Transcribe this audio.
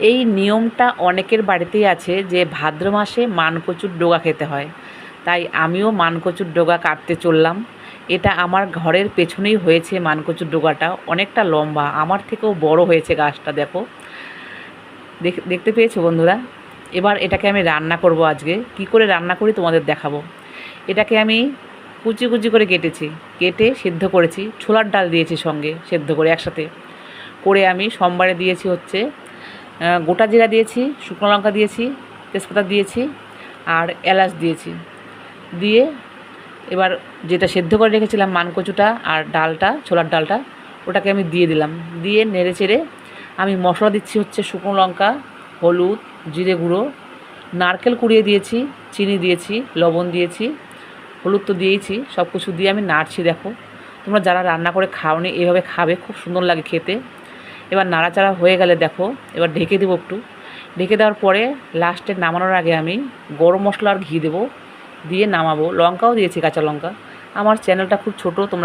এই নিয়মটা অনেকের বাড়িতেই আছে যে ভাদ্র মাসে মানকচুর ডোগা খেতে হয়। তাই আমিও মানকচুর ডোগা কাটতে চললাম। এটা আমার ঘরের পেছনেই হয়েছে মানকচুর ডোগাটা। অনেকটা লম্বা, আমার থেকেও বড় হয়েছে গাছটা, দেখো। দেখতে পেয়েছ বন্ধুরা? এবার এটাকে আমি রান্না করব আজকে। কি করে রান্না করি তোমাদের দেখাবো। এটাকে আমি কুচি কুচি করে কেটেছি। কেটে সিদ্ধ করেছি। ছোলার ডাল দিয়েছি সঙ্গে সেদ্ধ করে একসাথে। করে আমি সোমবারে দিয়েছি হচ্ছে গোটা জিরা দিয়েছি, শুকনো লঙ্কা দিয়েছি, তেজপাতা দিয়েছি আর এলাচ দিয়েছি। দিয়ে এবার যেটা সেদ্ধ করে রেখেছিলাম মানকচুটা আর ডালটা, ছোলার ডালটা, ওটাকে আমি দিয়ে দিলাম। দিয়ে নেড়ে চেড়ে আমি মশলা দিচ্ছি হচ্ছে শুকনো লঙ্কা, হলুদ, জিরে গুঁড়ো, নারকেল কুড়িয়ে দিয়েছি, চিনি দিয়েছি, লবণ দিয়েছি, হলুদ তো দিয়েইছি সব কিছু দিয়ে আমি নাড়ছি দেখো। তোমরা যারা রান্না করে খাওনি, এভাবে খাবে, খুব সুন্দর লাগে খেতে। এবার নাড়াচাড়া হয়ে গেলে দেখো, এবার ঢেকে দেবো একটু। ঢেকে দেওয়ার পরে লাস্টে নামানোর আগে আমি গরম মশলা আর ঘি দেবো, দিয়ে নামাবো। লঙ্কাও দিয়েছি কাঁচা লঙ্কা। আমার চ্যানেলটা খুব ছোট, তোমরা